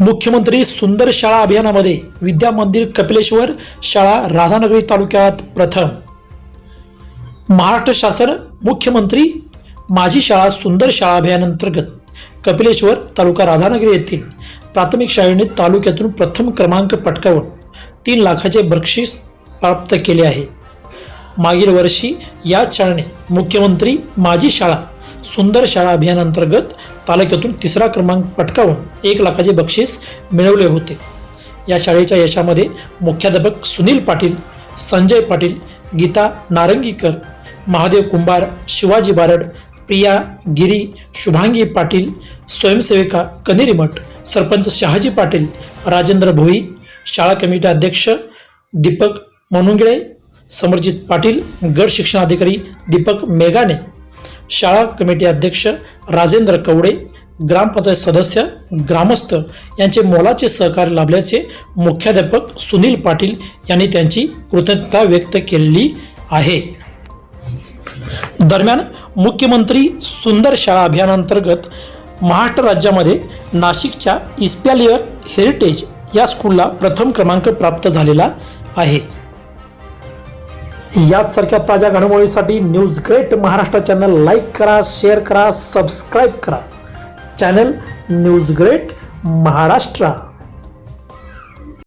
मुख्यमंत्री सुंदर शाळा अभियानामध्ये विद्या मंदिर कपिलेश्वर शाळा राधानगरी तालुक्यात प्रथम. महाराष्ट्र शासन मुख्यमंत्री माझी शाळा सुंदर शाळा अभियानांतर्गत कपिलेश्वर तालुका राधानगरी येथील प्राथमिक शाळेने तालुक्यातून प्रथम क्रमांक पटकावून तीन लाखाचे बक्षीस प्राप्त केले आहे. मागील वर्षी याच शाळेने मुख्यमंत्री माझी शाळा सुंदर शाळा अभियानांतर्गत तालुक्यातून तिसरा क्रमांक पटकावून एक लाखाचे बक्षीस मिळवले होते. या शाळेच्या यशामध्ये मुख्याध्यापक सुनील पाटील संजय पाटील गीता नारंगीकर महादेव कुंभार शिवाजी बारड प्रिया गिरी शुभांगी पाटील स्वयंसेविका कनेरी मठ सरपंच शहाजी पाटील राजेंद्र भोई शाळा कमिटी अध्यक्ष दीपक मनुंगळे समरजित पाटील गट शिक्षणाधिकारी दीपक मेघाने शाळा कमिटी अध्यक्ष राजेंद्र कवडे ग्रामपंचायत सदस्य ग्रामस्थ यांचे मोलाचे सहकार्य लाभल्याचे मुख्याध्यापक सुनील पाटील यांनी त्यांची कृतज्ञता व्यक्त केलेली आहे. दरम्यान मुख्यमंत्री सुंदर शाळा अभियानांतर्गत महाराष्ट्र राज्यामध्ये नाशिकच्या इस्पॅलियर हेरिटेज या स्कूलला प्रथम क्रमांक प्राप्त झालेला आहे. याचसारख्या ताज्या घडामोडीसाठी news great Maharashtra channel like करा शेअर करा सबस्क्राईब करा. Channel news great Maharashtra.